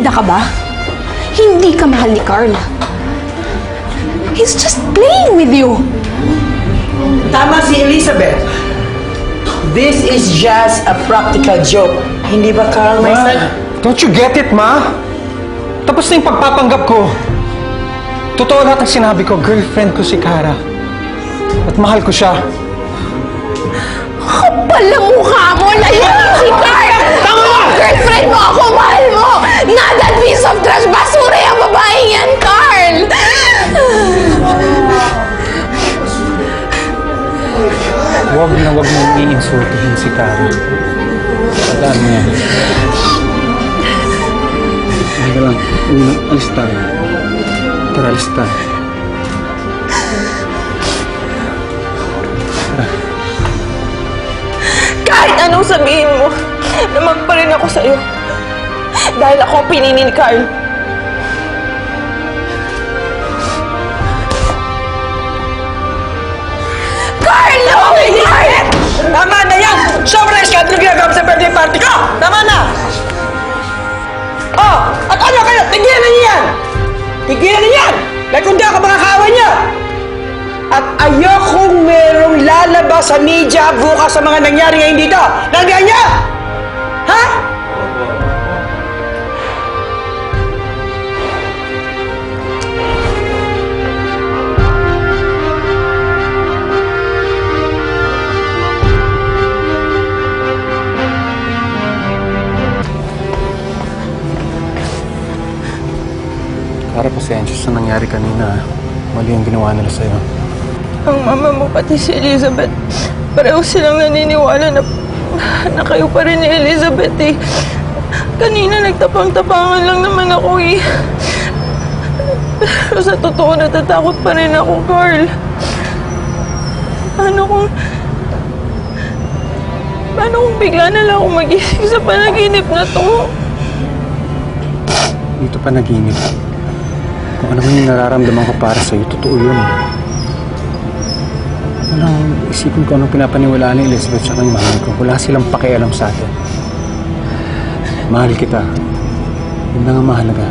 Bida ka ba? Hindi ka mahal ni Carl. He's just playing with you. Tama si Elizabeth. This is just a practical joke. Hindi ba, Carl, my son? Don't you get it, ma? Tapos na yung pagpapanggap ko. Totoo lahat ang sinabi ko, girlfriend ko si Kara. At mahal ko siya. Kapal ang mukha mo na yun si Carl! Huwag na huwag mong iinsultuhin si Kara. Tandaan mo yan. Hindi lang. Uwi na. Alis tayo. Tara, alis tayo. Kahit anong sabihin mo, naman pa rin ako sa'yo. Dahil ako ang pinili ni Carl. Tigilan niyo yan! Di ako makakawan niyo! At ayokong merong lalabas sa media bukas sa mga nangyari ngayon dito! Nandiyan niyo! Kara, pasensya sa nangyari kanina. ah. Mali ang ginawa nila sa'yo. Ang mama mo pati si Elizabeth, pareho silang naniniwala na, na kayo pa rin ni Elizabeth eh. Kanina nagtapang-tapangan lang naman ako eh. Pero sa totoo natatakot pa rin ako, Carl. Paano kung... Paano kung bigla na lang ako magising sa panaginip na to? Dito pa naginip. Kung ano man yung nararamdaman ko para sa'yo, totoo yun. Walang isipin ko anong pinapaniwalaan ni Elizabeth sa kanyang mahal ko. Wala silang pakialam sa atin. Mahal kita. Yun na nga mahalaga.